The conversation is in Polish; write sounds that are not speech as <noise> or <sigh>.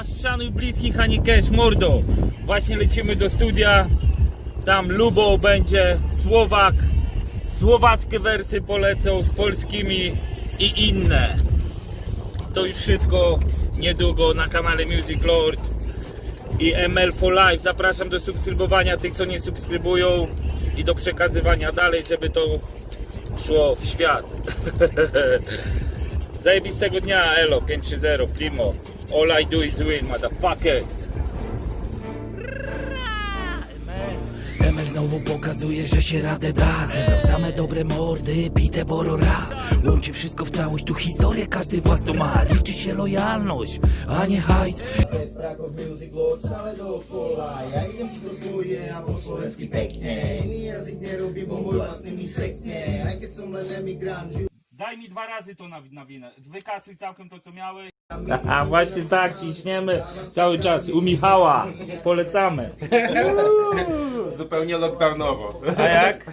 Kumasz, szanuj bliskich, a nie cash, mordo. Właśnie lecimy do studia. Tam Lubo będzie, Słowak. Słowackie wersy polecą z polskimi i inne. To już wszystko niedługo na kanale Music Lord i ML for Life. Zapraszam do subskrybowania tych, co nie subskrybują i do przekazywania dalej, żeby to szło w świat. <laughs> Zajebistego dnia, Elo 530, Primo. All I do is win, motherfuckers. Emel znowu pokazuje, że się radę da. Zebrał same dobre mordy, bite boro rap Łączy wszystko w całość, tu historię każdy własną ma. Liczy się lojalność, a nie hajs. Ja idem si to svoje a po slovensky pekne Iný jazyk nerobím, bo môj vlastný mi sekne Aj keď som len emigrant, Daj mi dwa razy to na, na winę. Wykasuj całkiem to, co miałeś. A właśnie tak, ciśniemy cały czas. U Michała. Polecamy. Zupełnie lockdownowo. A jak?